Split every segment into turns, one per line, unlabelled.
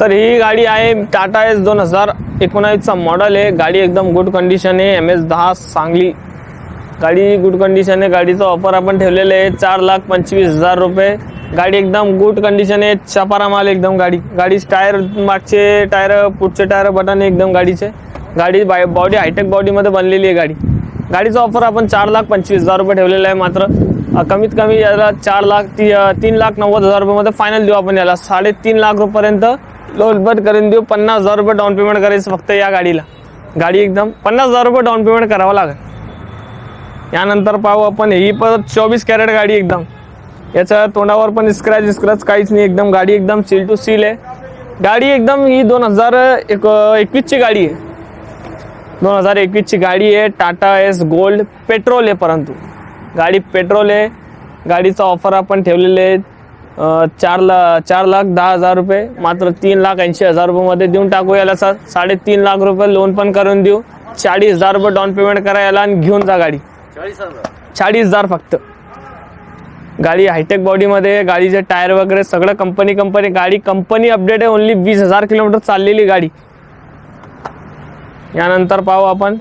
तर ही गाडी आहे टाटा एस दोन हजार एकोणावीसचा मॉडल आहे. गाडी एकदम गुड कंडिशन आहे. एम एस दहा सांगली. गाडी गुड कंडिशन आहे. गाडीचा ऑफर आपण ठेवलेले आहे. चार लाख पंचवीस हजार रुपये. गाडी एकदम गुड कंडिशन आहे. चपारा माल एकदम गाडी. गाडी टायर मागचे टायर पुढचे टायर बटन आहे एकदम गाडीचे. गाडी बाय बॉडी हायटेक बॉडीमध्ये बनलेली आहे गाडी. गाडीचा ऑफर आपण चार लाख पंचवीस हजार रुपये ठेवलेला आहे मात्र कमीत कमी याला चार लाख ती तीन लाख नव्वद हजार रुपयेमध्ये फायनल देऊ आपण याला. साडेतीन लाख रुपयेपर्यंत लोन करून देऊ पन्नास हजार रुपये डाऊन पेमेंट करायचं फक्त या गाडीला. गाडी एकदम पन्नास हजार रुपये डाऊन पेमेंट करावं लागेल. यानंतर पाहू आपण ही परत चोवीस कॅरेट गाडी एकदम. याच्या तोंडावर पण स्क्रॅच स्क्रॅच काहीच नाही एकदम गाडी एकदम सील टू सील आहे. गाडी एकदम ही दोन हजार एक एकवीसची गाडी आहे. दोन हजार एकवीसची गाडी आहे टाटा एस गोल्ड पेट्रोल आहे परंतु. गाडी पेट्रोल आहे. गाडीचा ऑफर आपण ठेवलेले आहे चार ला चार लाख दहा हजार रुपये मात्र तीन लाख ऐंशी हजार रुपयामध्ये देऊन टाकू याला सर साडेतीन लाख रुपये लोन पण करून देऊ. चाळीस हजार रुपये डाऊन पेमेंट करा याला आणि घेऊन जा गाडी. चाळीस हजार? फक्त. गाडी हायटेक बॉडीमध्ये गाडीचे टायर वगैरे सगळं कंपनी कंपनी गाडी कंपनी अपडेट आहे. ओनली वीस हजार किलोमीटर चाललेली गाडी. यानंतर पाहू आपण.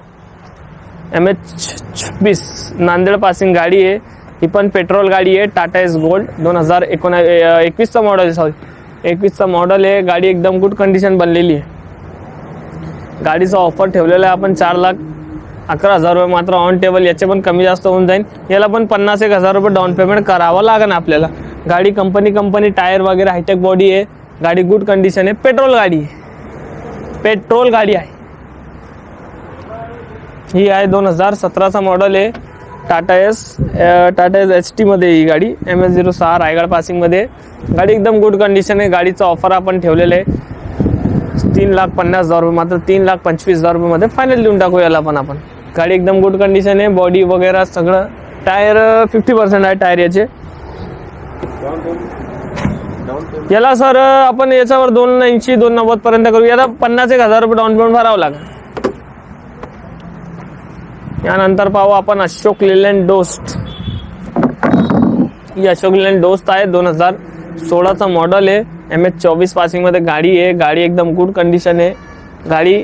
एम एच छब्बीस नांदेड पासिंग गाडी आहे. ही पण पेट्रोल गाडी आहे टाटा एस गोल्ड दोन हजार एकोणा एकवीसचा मॉडल आहे सॉरी एकवीसचा मॉडल आहे गाडी एकदम गुड कंडिशन बनलेली आहे. गाडीचा ऑफर ठेवलेला आहे आपण चार लाख अकरा हजार रुपये मात्र ऑन टेबल याचे पण कमी जास्त होऊन जाईल याला पण पन्नास एक हजार रुपये डाऊन पेमेंट करावं लागेल आपल्याला. गाडी कंपनी कंपनी टायर वगैरे हायटेक बॉडी आहे. गाडी गुड कंडिशन आहे. पेट्रोल गाडी आहे. पेट्रोल गाडी आहे. ही आहे दोन हजार सतराचा मॉडल आहे. Tata Ace Tata Ace H टीमध्ये ही गाडी एम एस झिरो सहा रायगड पासिंगमध्ये गाडी एकदम गुड कंडिशन आहे. गाडीचं ऑफर आपण ठेवलेलं आहे. तीन लाख पन्नास हजार रुपये मात्र तीन लाख पंचवीस हजार रुपयेमध्ये फायनल देऊन टाकू याला पण आपण. गाडी एकदम गुड कंडिशन आहे. बॉडी वगैरे सगळं. टायर फिफ्टी पर्सेंट आहे टायर याचे. याला सर आपण याच्यावर दोन ऐंशी दोन नव्वद पर्यंत करू याला पन्नास एक हजार रुपये डाऊन पेमेंट भरावं लागेल. यानंतर पाहू आपण अशोक लेलँड डोस्ट. ही अशोक लेलँड डोस्ट आहे दोन हजार सोळाचं मॉडल आहे. एम एच चोवीस पासिंगमध्ये गाडी आहे गाडी एकदम गुड कंडिशन आहे. गाडी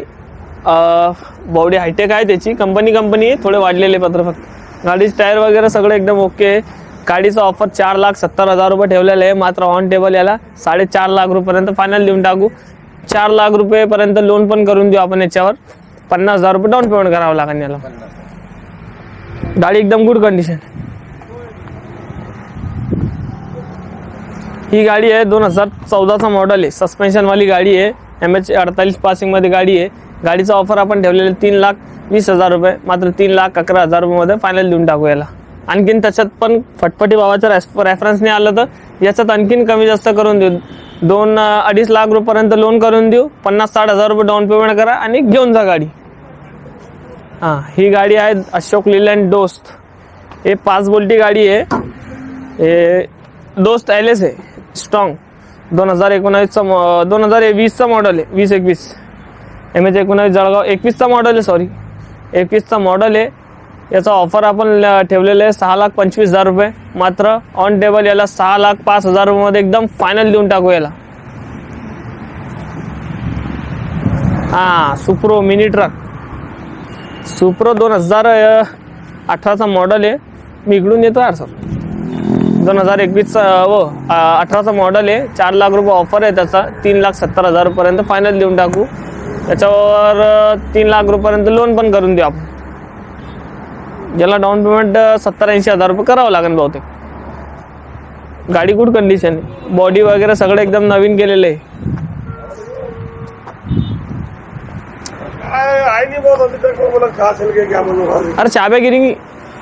बॉडी हायटेक आहे त्याची कंपनी कंपनी आहे थोडे वाढलेले पत्र फक्त. गाडीचे टायर वगैरे सगळं एकदम ओके आहे. गाडीचा ऑफर चार लाख सत्तर हजार रुपये ठेवलेला आहे मात्र ऑन टेबल याला साडेचार लाख रुपयेपर्यंत फायनल देऊन टाकू. चार लाख रुपयेपर्यंत लोन पण करून देऊ आपण याच्यावर. पन्नास हजार रुपये डाऊन पेमेंट करावं लागेल याला. गाडी एकदम गुड कंडिशन ही गाडी आहे दोन हजार चौदाचा मॉडल आहे. सस्पेन्शनवाली गाडी आहे. एम एच अडतालीस पासिंगमध्ये गाडी आहे. गाडीचा ऑफर आपण ठेवलेलं तीन लाख वीस हजार रुपये मात्र तीन लाख अकरा हजार रुपयेमध्ये फायनल देऊन टाकू याला. आणखीन त्याच्यात पण फटफटी भावाचा रेफरन्स रेफरन्सने आलं तर याच्यात आणखीन कमी जास्त करून देऊ. दोन अडीच लाख रुपयेपर्यंत लोन करून देऊ. पन्नास साठ हजार रुपये डाऊन पेमेंट करा आणि घेऊन जा गाडी. हां ही गाडी आहे अशोक लिलँड दोस्त. हे पाच बोल्टी गाडी आहे. हे दोस्त एल एस आहे स्ट्रॉंग दोन हजार एकोणावीसचा मॉ दोन हजार वीसचा मॉडल आहे वीस एकवीस. एम एच एकोणावीस जळगाव एकवीसचा मॉडल आहे सॉरी एकवीसचा मॉडल आहे. याचा ऑफर आपण ल- ठेवलेलं आहे सहा लाख पंचवीस हजार रुपये. मात्र ऑन टेबल याला सहा लाख पाच हजार रुपयामध्ये एकदम फायनल देऊन टाकू याला. हां सुप्रो मिनी ट्रक सुप्रो दोन हजार अठराचा मॉडल आहे. मी इकडून येतो यार सर. दोन हजार एकवीसचा व हो, अठराचा मॉडल आहे. चार लाख रुपये ऑफर आहे त्याचा. तीन लाख सत्तर हजारपर्यंत फायनल देऊन टाकू. त्याच्यावर तीन लाख रुपयापर्यंत लोन पण करून देऊ आपण. ज्याला डाऊन पेमेंट सत्तर ऐंशी हजार रुपये करावं लागेल बहुतेक. गाडी गुड कंडिशन बॉडी वगैरे सगळं एकदम नवीन केलेलं आहे.
आई नहीं बहुत अभी तक वो बोला कहाँ चल गए क्या बोलो
अरे चाब्या गिरी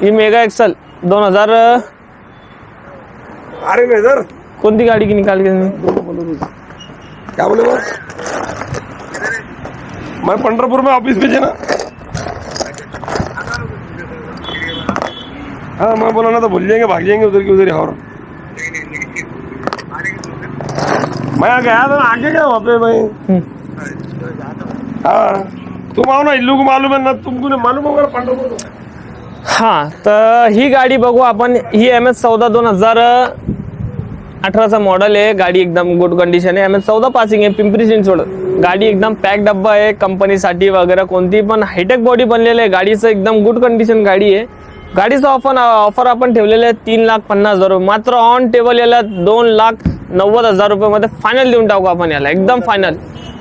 ही मेगा एक्सल दोन हज़ार
अरे मैं इधर?
कोणती गाडी की निकाल के
क्या बोले मैं पंडरपुर में ऑफ़िस भेजे ना। हाँ मैं बोला ना तो भूल जाएँगे भाग जाएँगे उधर की उधर और। मैं गया था आगे गया वहाँ पे मैं। हाँ। तुम्हाला ना इल्लू मालूम आहे ना तुमको मालूम होगा ना
हां तर ही गाडी बघू आपण. ही एम एस चौदा दोन हजार अठराचा मॉडेल आहे. गाडी एकदम गुड कंडिशन आहे. एम एस चौदा पासिंग आहे. पिंपरी चिंचवड. गाडी एकदम पॅक डब्बा आहे. कंपनीसाठी वगैरे कोणती पण हायटेक बॉडी बनलेली आहे. गाडीचं एकदम गुड कंडिशन गाडी आहे. गाडीचं ऑफर ऑफर आपण ठेवलेलं आहे तीन लाख पन्नास हजार रुपये. मात्र ऑन टेबल याला दोन लाख नव्वद हजार रुपयामध्ये फायनल देऊन टाकू आपण याला. एकदम फायनल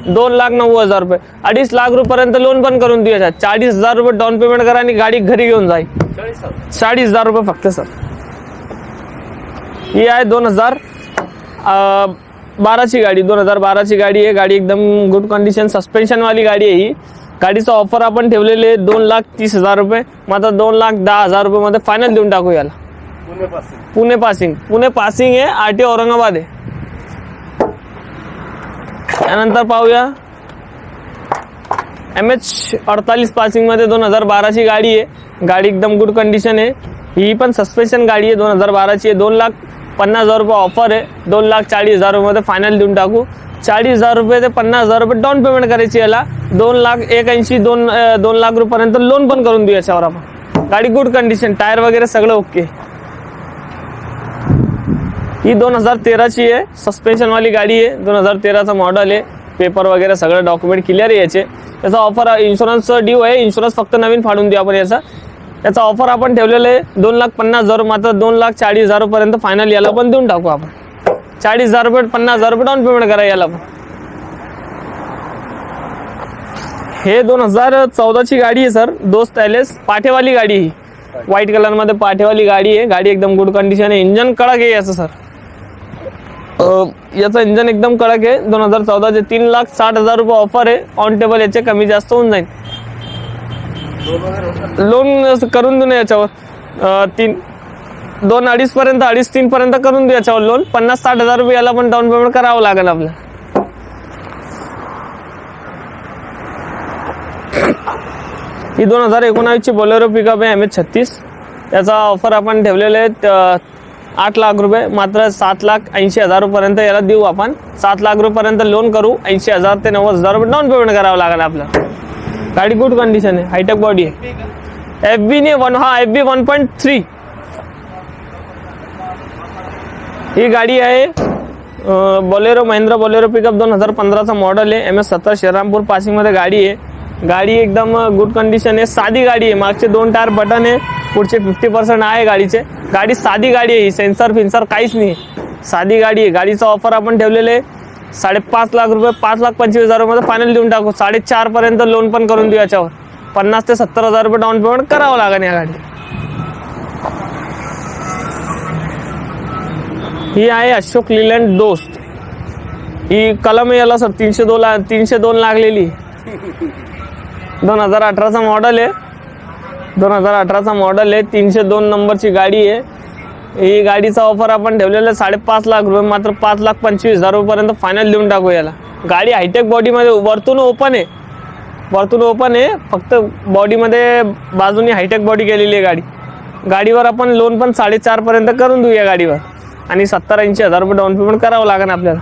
दोन लाख नव्वद हजार रुपये. अडीच लाख रुपयापर्यंत लोन पण करून देऊ चाळीस हजार रुपये डाऊन पेमेंट करा आणि गाडी घरी घेऊन जाईल चाळीस हजार रुपये फक्त सर ही आहे दोन हजार बाराची गाडी. दोन हजार बाराची गाडी आहे. गाडी एकदम गुड कंडिशन सस्पेन्शनवाली गाडी आहे ही. गाडीचं ऑफर आपण ठेवलेले आहे दोन लाख तीस हजार रुपये. मात्र दोन लाख दहा हजार रुपयेमध्ये फायनल देऊन टाकू याला. पुणे पासिंग पुणे पासिंग आहे आर टी औरंगाबाद आहे. त्यानंतर पाहूया. एम एच अडतालीस पासिंगमध्ये दोन हजार बाराची गाडी आहे. गाडी एकदम गुड कंडिशन आहे. ही पण सस्पेन्शन गाडी आहे. दोन हजार बाराची आहे. दोन लाख पन्नास हजार रुपये ऑफर आहे. दोन लाख चाळीस हजार रुपयेमध्ये फायनल देऊन टाकू. चाळीस हजार रुपये ते पन्नास हजार रुपये डाऊन पेमेंट करायची याला. दोन लाख एक ऐंशी दोन दोन लाख रुपयापर्यंत लोन पण करून देऊ याच्यावर आपण. गाडी गुड कंडिशन टायर वगैरे सगळं ओके ही दोन हजार तेराची आहे. सस्पेन्शनवाली गाडी आहे. दोन हजार तेराचा मॉडेल आहे. पेपर वगैरे सगळं डॉक्युमेंट क्लिअर आहे याचे. त्याचा ऑफर इन्शुरन्स ड्यू आहे. इन्शुरन्स फक्त नवीन फाडून देऊ आपण याचा. याचा ऑफर आपण ठेवलेलं आहे. दोन लाख पन्नास हजार मात्र दोन लाख चाळीस हजारपर्यंत फायनल याला पण देऊन टाकू आपण. चाळीस हजार रुपये पन्नास हजार रुपये डाऊन पेमेंट करा याला पण. हे दोन हजार चौदाची गाडी आहे सर. दोस्त ॲलेस पाठेवाली गाडी ही. व्हाईट कलरमध्ये पाठेवाली गाडी आहे. गाडी एकदम गुड कंडिशन आहे. इंजन कडक आहे याचं सर. याचं इंजन एकदम कडक आहे. दोन हजार चौदाचे तीन लाख साठ हजार रुपये ऑफर आहे. ऑन टेबल याचे कमी जास्त होऊन जाईल. लोन करून देऊ ना याच्यावर. तीन दोन अडीच पर्यंत अडीच तीन पर्यंत करून देऊ याच्यावर लोन पन्नास साठ हजार रुपये याला पण डाऊन पेमेंट करावं लागेल आपल्याला. ही दोन हजार एकोणावीसची बोलेरो पिकअप आहे. एम एच छत्तीस. याचा ऑफर आपण ठेवलेले आहे आठ लाख रुपये मात्र सात लाख ऐंशी हजार याला देऊ आपण. सात लाख रुपयेपर्यंत लोन करू ऐंशी हजार ते नव्वद हजार रुपये डाऊन पेमेंट करावं लागेल आपलं. गाडी गुड कंडिशन आहे हायटेक बॉडी आहे. एफ बीने वन हा F B one point three ही गाडी आहे बोलेरो महिंद्रा बोलेरो पिकअप दोन हजार पंधराचा मॉडेल आहे. एम एस सत्तर श्रीरामपूर पासिंगमध्ये गाडी आहे. गाडी एकदम गुड कंडिशन आहे. साधी गाडी आहे. मागचे दोन टायर बटन आहे. पुढचे फिफ्टी पर्सेंट आहे गाडीचे. गाडी साधी गाडी आहे ही सेन्सर फिन्सर काहीच नाही. साधी गाडी आहे. गाडीचा ऑफर आपण ठेवलेले आहे. साडेपाच लाख रुपये पाच लाख पंचवीस हजार रुपये फायनल देऊन टाकू. साडेचारपर्यंत लोन पण करून देऊ याच्यावर. पन्नास ते सत्तर हजार रुपये डाऊन पेमेंट करावं लागेल या गाडी ही आहे अशोक लिलँड दोस्त. ही कलम आहे याला सर तीनशे दोन ला तीनशे दोन लागलेली. दोन हजार अठराचा मॉडेल आहे. दोन हजार अठराचा मॉडेल आहे. तीनशे दोन नंबरची गाडी आहे. ही गाडीचा ऑफर आपण ठेवलेला साडेपाच लाख रुपये मात्र पाच लाख पंचवीस हजार रुपयेपर्यंत फायनल देऊन टाकू याला. गाडी हायटेक बॉडीमध्ये वरतून ओपन आहे. वरतून ओपन आहे. फक्त बॉडीमध्ये बाजूनी हायटेक बॉडी केलेली आहे गाडी. गाडीवर आपण लोन पण साडेचारपर्यंत करून देऊ या गाडीवर. आणि सत्तर ऐंशी हजार रुपये डाऊन पेमेंट करावं लागेल आपल्याला.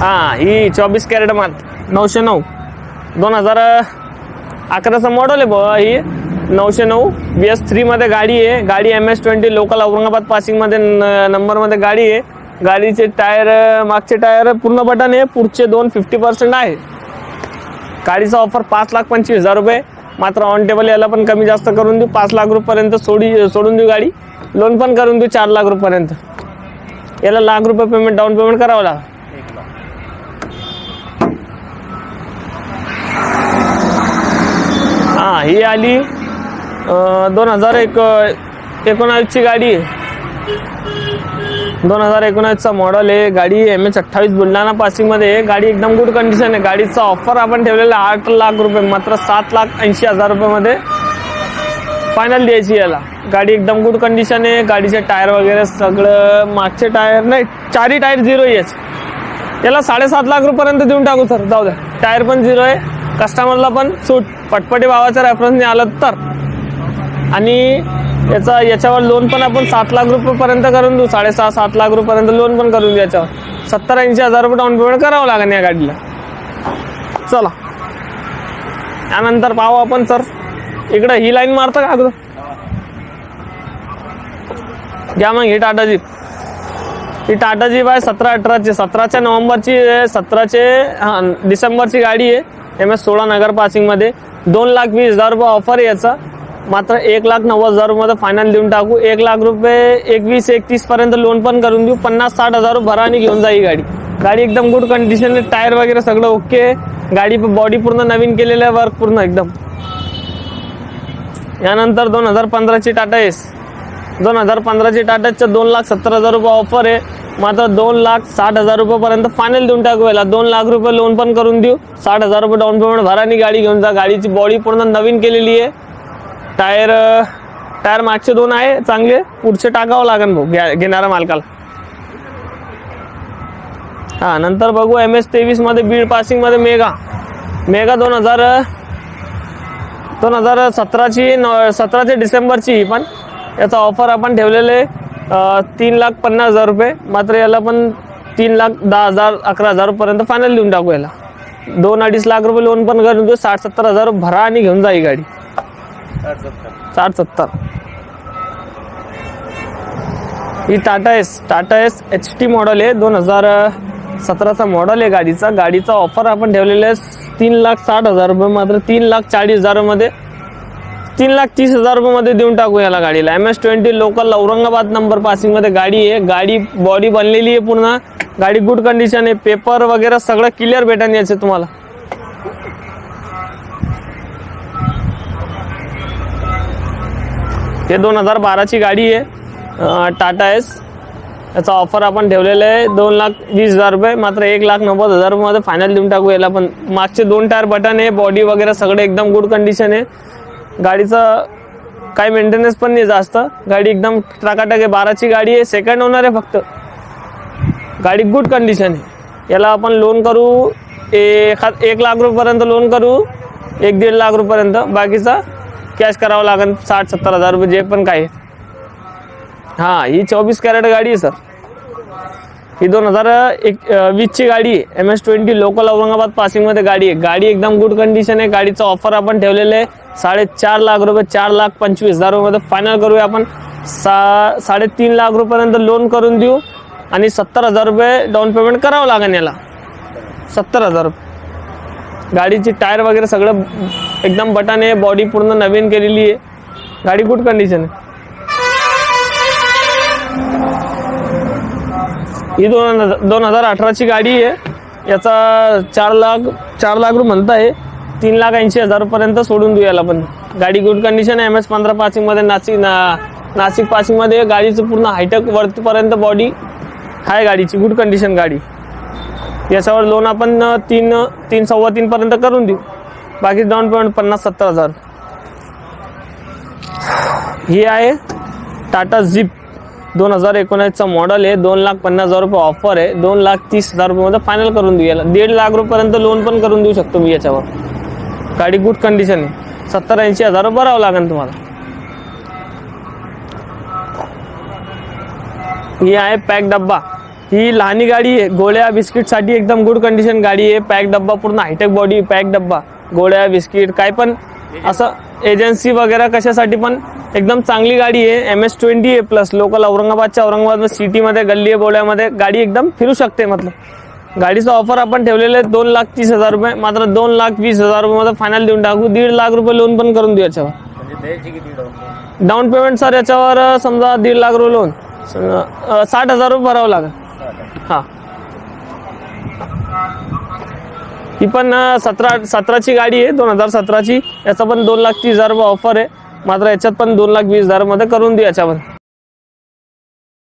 हां ही चोवीस कॅरेट माल. नऊशे नऊ. दोन हजार अकराचं मॉडेल आहे बुवा ही. नऊशे नऊ बी एस थ्रीमध्ये गाडी आहे. गाडी M S twenty local Aurangabad पासिंगमध्ये न- नंबरमध्ये गाडी आहे. गाडीचे टायर मागचे टायर पूर्ण बटन आहे. पुढचे दोन फिफ्टी पर्सेंट आहे. गाडीचा ऑफर पाच लाख पंचवीस हजार रुपये. मात्र ऑन टेबल याला पण कमी जास्त करून देऊ. पाच लाख रुपयेपर्यंत सोडी सोडून देऊ गाडी. लोन पण करून देऊ चार लाख रुपयेपर्यंत. याला लाख रुपये पेमेंट डाऊन पेमेंट करावं लागेल. हां ही आली दोन हजार एक एकोणावीसची गाडी. आहे दोन हजार एकोणावीसचा मॉडल आहे गाडी एम एच अठ्ठावीस बुलढाणा पासिंगमध्ये आहे. गाडी एकदम गुड कंडिशन आहे. गाडीचा ऑफर आपण ठेवलेला आठ लाख रुपये मात्र सात लाख ऐंशी हजार रुपयामध्ये फायनल द्यायची याला. गाडी एकदम गुड कंडिशन आहे. गाडीचे टायर वगैरे सगळं मागचे टायर नाही चारही टायर झिरो येच. याला साडेसात लाख रुपयापर्यंत देऊन टाकू सर जाऊ द्या. टायर पण झिरो आहे. कस्टमरला पण सूट पटपटी भावाच्या रेफरन्सने आलं तर. आणि याचा याच्यावर लोन पण आपण सात लाख रुपयेपर्यंत करून देऊ साडेसहा सात लाख रुपयेपर्यंत लोन पण करून देऊ याच्यावर. सत्तर ऐंशी हजार रुपये डाऊन पेमेंट करावं लागेल या गाडीला. चला. त्यानंतर पाहू आपण सर. इकडं ही लाईन मारतं का अगोदर? घ्या मग ही टाटा जीप. ही टाटा जीप आहे सतरा अठराची सतराच्या नोव्हेंबरची सतराचे हां डिसेंबरची गाडी आहे. एम एस सोळा नगर पासिंगमध्ये दोन लाख वीस हजार रुपये ऑफर आहे याचा. मात्र एक लाख नव्वद हजार रुपये फायनल देऊन टाकू. एक लाख रुपये एकवीस एकतीस पर्यंत लोन पण करून देऊ. पन्नास साठ हजार रुपये भरा आणि घेऊन जा ही गाडी. गाडी एकदम गुड कंडिशन आहे. टायर वगैरे सगळं ओके गाडी बॉडी पूर्ण नवीन केलेलं आहे. वर्क पूर्ण एकदम. यानंतर दोन हजार पंधराची टाटा एस दोन हजार पंधराची टाटाच्या दोन लाख सत्तर हजार रुपये ऑफर आहे. मात्र दोन लाख साठ हजार रुपयेपर्यंत फायनल देऊन टाकू याला. दोन लाख रुपये लोन पण करून देऊ. साठ हजार रुपये डाऊन पेमेंट भरानी गाडी घेऊन जा. गाडीची बॉडी पूर्ण नवीन केलेली आहे. टायर टायर मागचे दोन आहे चांगले. पुढचे टाकावं लागेल भाऊ घ्या घेणाऱ्या मालकाला. हा नंतर बघू एम एस तेवीसमध्ये बीड पासिंगमध्ये मेगा मेगा दोन हजार दोन हजार सतराची न सतराची डिसेंबरची पण. याचा ऑफर आपण ठेवलेले तीन लाख पन्नास हजार रुपये. मात्र याला पण तीन लाख दहा हजार अकरा हजार पर्यंत फायनल देऊन टाकू याला. दोन अडीच लाख रुपये लोन पण करून देऊ. साठ सत्तर हजार भरा आणि घेऊन जा ही गाडी. साठ सत्तर. ही Tata Ace Tata Ace H T model आहे. दोन हजार सतराचा मॉडेल आहे गाडीचा. गाडीचा ऑफर आपण ठेवलेला आहे तीन लाख साठ हजार रुपये. मात्र तीन लाख चाळीस हजारामध्ये तीन लाख तीस हजार रुपयामध्ये देऊन टाकू याला गाडीला. M S twenty local Aurangabad number पासिंगमध्ये गाडी आहे. गाडी बॉडी बनलेली आहे पूर्ण. गाडी गुड कंडिशन आहे. पेपर वगैरे सगळं क्लिअर भेटेल याचे तुम्हाला. हे दोन हजार बाराची गाडी आहे. टाटा एस याचा ऑफर आपण ठेवलेला आहे. दोन लाख वीस हजार रुपये मात्र एक लाख नव्वद हजार रुपयामध्ये फायनल देऊन टाकू याला. पण मागचे दोन टायर बटन आहे. बॉडी वगैरे सगळं एकदम गुड कंडिशन आहे. गाडीचं काही मेंटेनन्स पण नाही जास्त. गाडी एकदम टाकाटक आहे बाराची गाडी आहे सेकंड ओनर आहे फक्त. गाडी गुड कंडिशन आहे. याला आपण लोन करू एखाद एक लाख रुपयेपर्यंत लोन करू एक दीड लाख रुपयेपर्यंत. बाकीचा कॅश करावं लागेल साठ सत्तर हजार रुपये जे पण काय आहे. हां ही चोवीस कॅरेट गाडी आहे सर. ही दोन हजार एक वीसची गाडी आहे. M S twenty local Aurangabad पासिंगमध्ये गाडी आहे. गाडी एकदम गुड कंडिशन आहे. गाडीचं ऑफर आपण ठेवलेलं आहे. साडेचार लाख रुपये चार लाख पंचवीस हजार रुपयेमध्ये फायनल करूया आपण. सा साडेतीन लाख रुपयापर्यंत लोन करून देऊ. आणि सत्तर हजार रुपये डाऊन पेमेंट करावं लागेल याला. सत्तर हजार रुपये. गाडीची टायर वगैरे सगळं एकदम बटन आहे. बॉडी पूर्ण नवीन केलेली आहे. गाडी गुड कंडिशन आहे. ही दोन हजार दोन हजार अठराची गाडी आहे. याचा चार लाख चार लाख रुपये म्हणत आहे तीन लाख ऐंशी हजारपर्यंत सोडून देऊ याला पण. गाडी गुड कंडिशन आहे. एम एस पंधरा पासिंगमध्ये नाशिक ना नाशिक पासिंगमध्ये गाडीचं पूर्ण हायटेक वरतीपर्यंत बॉडी आहे गाडीची गुड कंडिशन गाडी. याच्यावर लोन आपण तीन तीन सव्वा तीनपर्यंत करून देऊ. बाकी डाऊन पेमेंट पन्नास सत्तर हजार. ही आहे टाटा झिप. दोन हजार एकोणीसचा मॉडेल आहे. दोन लाख पन्नास हजार रुपये ऑफर आहे. दोन लाख तीस हजार रुपयेमध्ये फायनल करून देऊ याला. दीड लाख रुपयेपर्यंत लोन पण करून देऊ शकतो मी याच्यावर. गाडी गुड कंडिशन आहे. सत्तर ऐंशी हजार रुपये भरावं लागेल तुम्हाला. ही आहे पॅक डब्बा. ही लहानी गाडी आहे. गोळ्या बिस्किटसाठी एकदम गुड कंडिशन गाडी आहे. पॅक डब्बा पूर्ण हायटेक बॉडी पॅक डब्बा. गोळ्या बिस्किट काय पण असं एजन्सी वगैरे कशासाठी पण एकदम चांगली गाडी आहे. एम एस ट्वेंटी आहे प्लस लोकल औरंगाबादच्या औरंगाबाद सिटीमध्ये गल्ली बोळ्यामध्ये गाडी एकदम फिरू शकते मतलब गाडीचं ऑफर आपण ठेवलेलं आहे दोन लाख तीस हजार रुपये मात्र दोन लाख वीस हजार रुपयामध्ये फायनल देऊन टाकू. दीड लाख रुपये लोन पण करून देऊ याच्यावर. डाऊन पेमेंट सर याच्यावर समजा दीड लाख रुपये लोन साठ हजार रुपये भरावं लागेल. हां. ही पण सतरा सतराची गाडी आहे दोन हजार सतराची. याचा पण दोन लाख तीस हजार ऑफर आहे. मात्र याच्यात पण दोन लाख वीस हजारमध्ये करून देऊ याच्यावर.